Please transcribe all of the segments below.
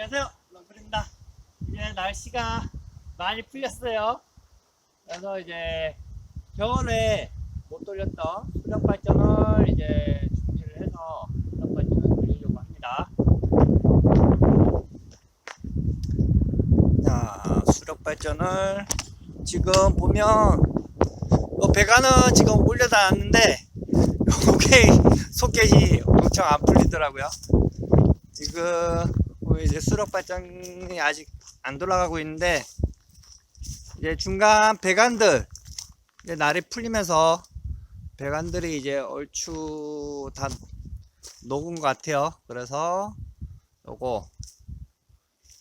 안녕하세요. 런클입니다. 이제 날씨가 많이 풀렸어요. 그래서 이제 겨울에 못 돌렸던 수력 발전을 이제 준비를 해서 수력 발전을 돌리려고 합니다. 자, 수력 발전을 지금 보면 뭐 배관은 지금 올려다 놨는데 이게 소켓이 엄청 안 풀리더라고요. 지금 뭐 이제 수력 발전이 아직 안 돌아가고 있는데 이제 중간 배관들 이제 날이 풀리면서 배관들이 이제 얼추 다 녹은 것 같아요. 그래서 요거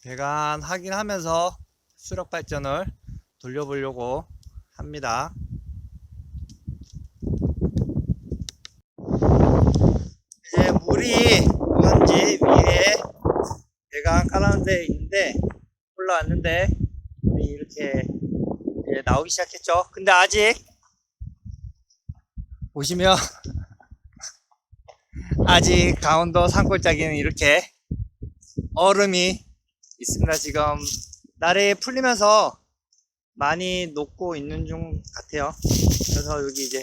배관 확인하면서 수력 발전을 돌려보려고 합니다. 이제 물이 누군지 위에 배관 깔아놓은 데 있는데 올라왔는데 이렇게 이제 나오기 시작했죠. 근데 아직 보시면 아직 강원도 산골짜기는 이렇게 얼음이 있습니다. 지금 날이 풀리면서 많이 녹고 있는 중 같아요. 그래서 여기 이제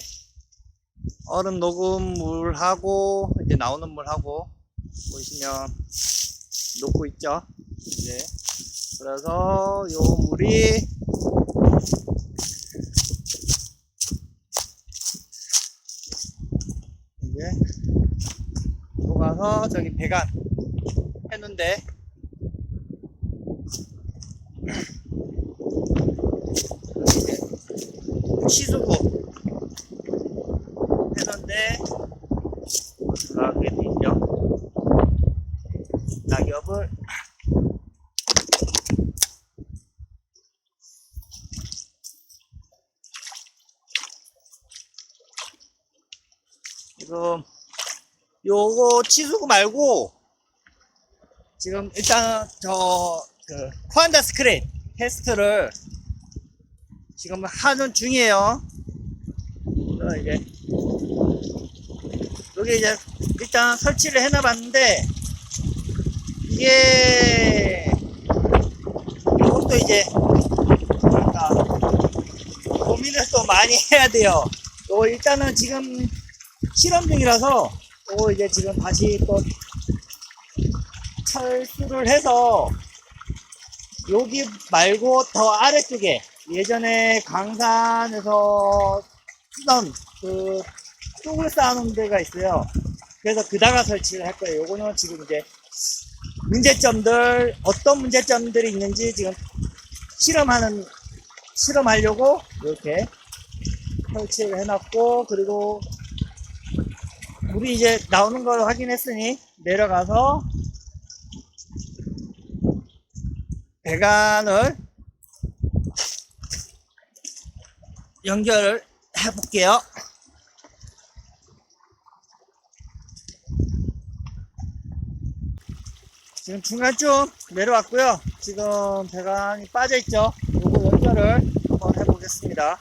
얼음 녹은 물하고 이제 나오는 물하고 보시면 녹고 있죠. 이제 그래서 요 물이 이제 녹아서 저기 배관 했는데 시수구 했는데 들어가게 돼 있죠. 낙엽을 지금 요거 치수구 말고 지금 일단 저그 코안다 스크린 테스트를 지금 하는 중이에요. 이제 여기 이제 일단 설치를 해놔봤는데 이게 이것도 이제 뭐랄까 고민을 또 많이 해야 돼요. 요 일단은 지금 실험 중이라서 또 이제 지금 다시 또 철수를 해서 여기 말고 더 아래쪽에 예전에 강산에서 쓰던 그 쪽을 쌓아놓은 데가 있어요. 그래서 그다가 설치를 할 거예요. 요거는 지금 이제 문제점들 어떤 문제점들이 있는지 지금 실험하는 실험하려고 이렇게 설치를 해놨고 그리고 물이 이제 나오는 걸 확인했으니 내려가서 배관을 연결을 해 볼게요. 지금 중간쯤 내려왔고요. 지금 배관이 빠져 있죠. 요거 연결을 한번 해보겠습니다.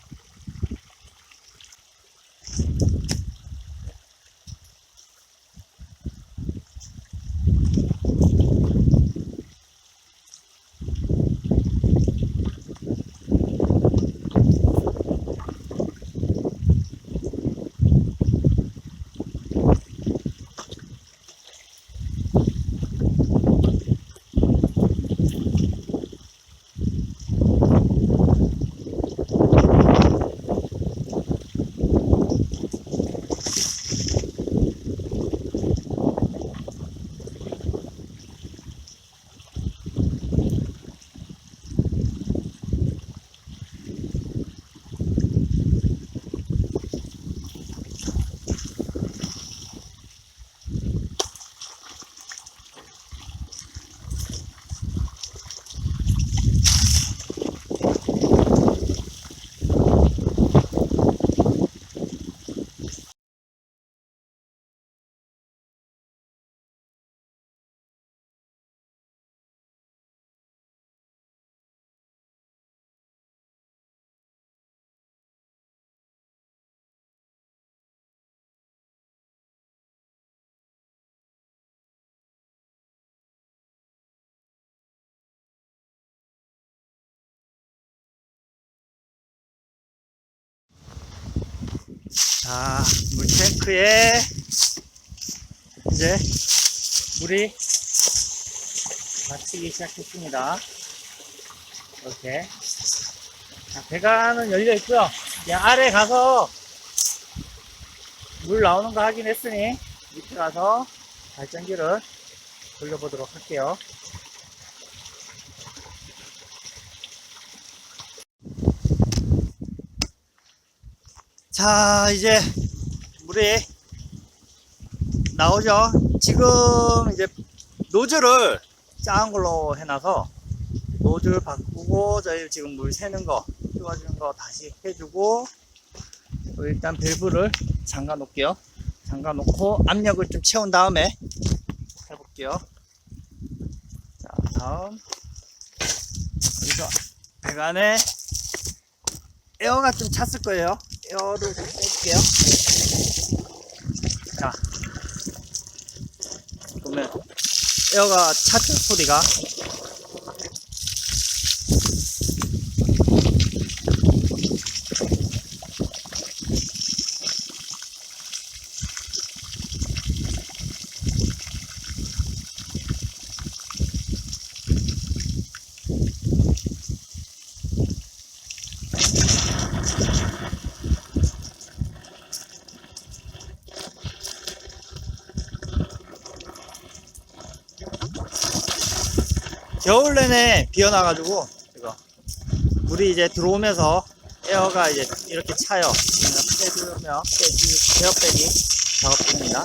자, 물탱크에 이제 물이 마치기 시작했습니다. 이렇게. 자, 배관은 열려 있고요. 이제 아래 가서 물 나오는 거 확인했으니 밑에 가서 발전기를 돌려보도록 할게요. 자, 이제 물이 나오죠. 지금 이제 노즐을 작은 걸로 해놔서 노즐 바꾸고 저희 지금 물 새는 거 띄워주는 거 다시 해주고 일단 밸브를 잠가 놓을게요. 잠가 놓고 압력을 좀 채운 다음에 해볼게요. 자, 다음 여기서 배관에 에어가 좀 찼을 거예요. 에어를 좀 빼줄게요. 자, 보면 에어가 찼죠 소리가. 겨울 내내 비 와놔가지고 이거 물이 이제 들어오면서 에어가 이제 이렇게 차요. 빼주면 빼기 작업 중입니다.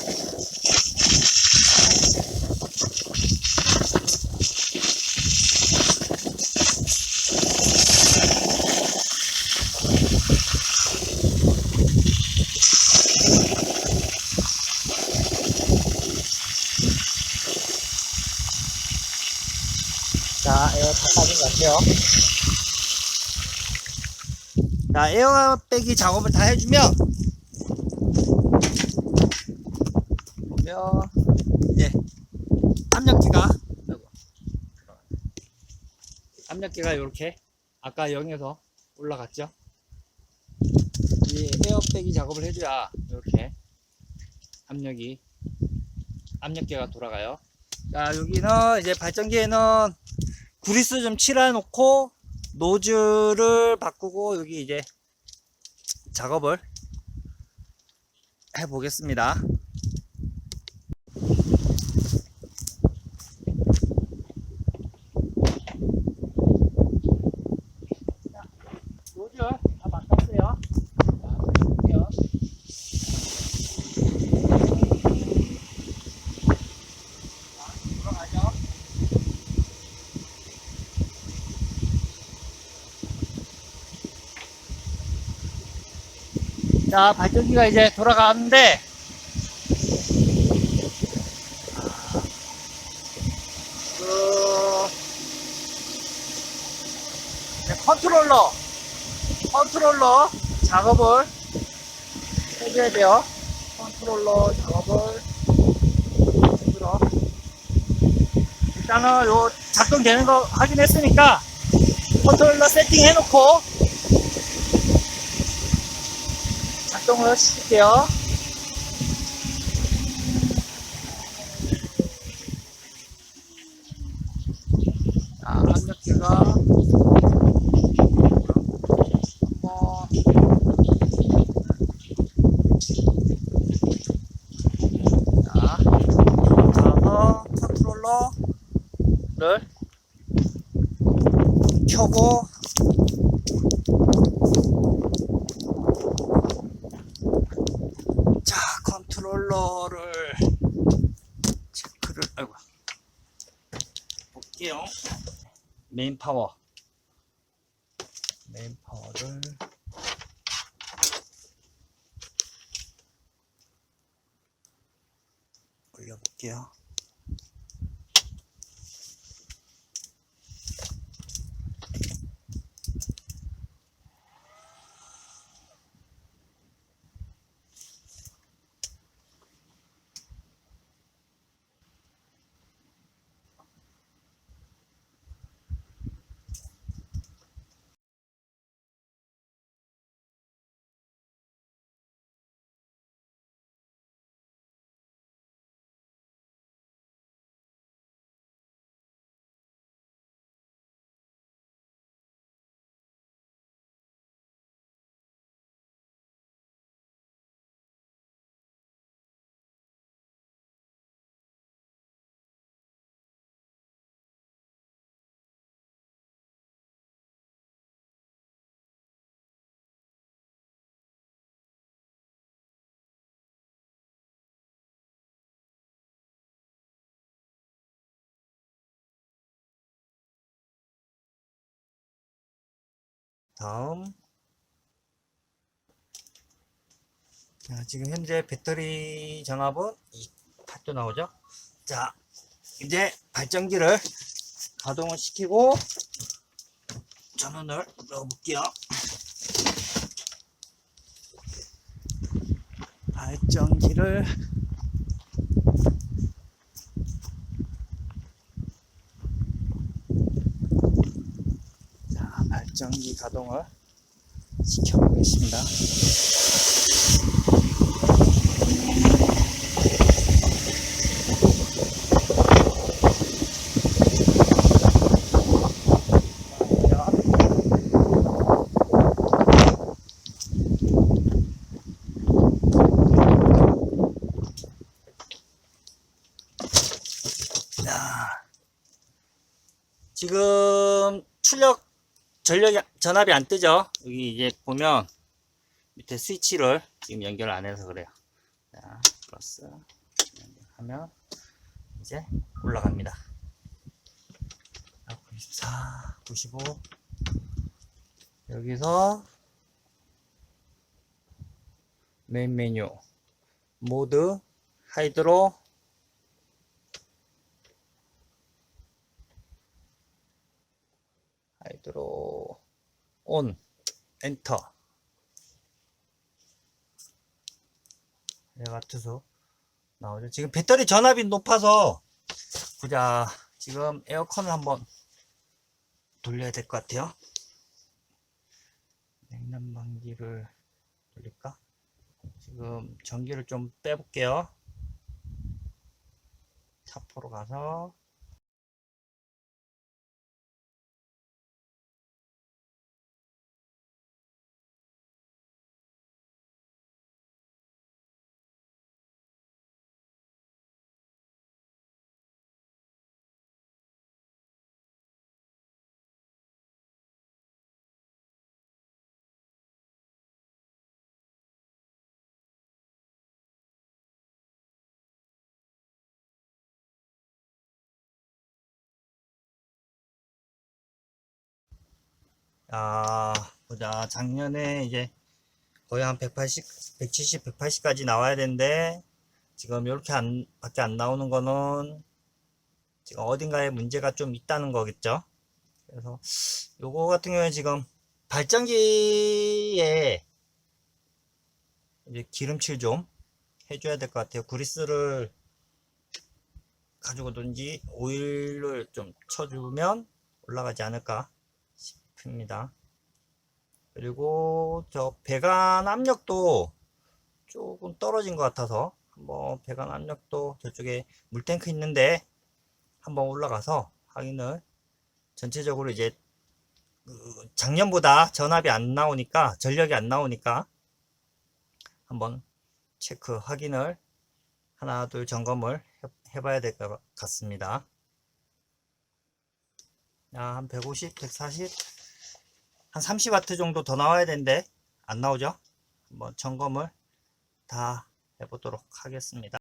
다 빠진 것 같아요. 자, 에어 빼기 작업을 다 해주면, 보면, 이제, 압력기가, 아이고. 압력기가 이렇게, 아까 0에서 올라갔죠? 이 에어 빼기 작업을 해줘야, 이렇게, 압력이, 압력계가 돌아가요. 자, 여기는 이제 발전기에는 구리스 좀 칠해 놓고 노즐을 바꾸고 여기 이제 작업을 해 보겠습니다. 노즐 다 바꿨어요. 자, 볼게요. 자, 들어가죠. 자, 발전기가 이제 돌아가는데, 그, 컨트롤러, 컨트롤러 작업을 해줘야 돼요. 컨트롤러 작업을 해주러. 일단은 요 작동되는 거 확인했으니까, 컨트롤러 세팅 해놓고, 작동을 시킬게요. 자, 압력계가 한번 자, 가서 컨트롤러를 켜고 자, 컨트롤러를 체크를, 아이고. 볼게요. 메인 파워. 메인 파워를. 올려볼게요. 다음. 자, 지금 현재 배터리 전압은 28도 나오죠? 자 이제 발전기를 가동을 시키고 전원을 넣어볼게요. 발전기를 자, 발전기 가동을 시켜보겠습니다. 자, 지금 출력 전력이 전압이 안 뜨죠? 여기 이제 보면 밑에 스위치를 지금 연결 안 해서 그래요. 자, 플러스 하면 이제 올라갑니다. 94, 95 여기서 메인 메뉴 모드 하이드로 온 엔터 내가 투수 나오죠. 지금 배터리 전압이 높아서 보자 지금 에어컨을 한번 돌려야 될 것 같아요. 냉난방기를 돌릴까? 지금 전기를 좀 빼볼게요. 차포로 가서 아, 보자. 작년에 이제 거의 한 180, 170, 180까지 나와야 되는데, 지금 이렇게 안, 밖에 안 나오는 거는, 지금 어딘가에 문제가 좀 있다는 거겠죠? 그래서, 요거 같은 경우에 지금, 발전기에, 이제 기름칠 좀 해줘야 될 것 같아요. 그리스를 가지고 든지, 오일을 좀 쳐주면 올라가지 않을까 싶습니다. 그리고 저 배관 압력도 조금 떨어진 것 같아서 한번 배관 압력도 저쪽에 물탱크 있는데 한번 올라가서 확인을 전체적으로 이제 그 작년보다 전압이 안 나오니까 전력이 안 나오니까 한번 체크 확인을 하나 둘 점검을 해- 해봐야 될 것 같습니다. 아, 한 150, 140, 한 30와트 정도 더 나와야 되는데 안 나오죠? 한번 점검을 다 해보도록 하겠습니다.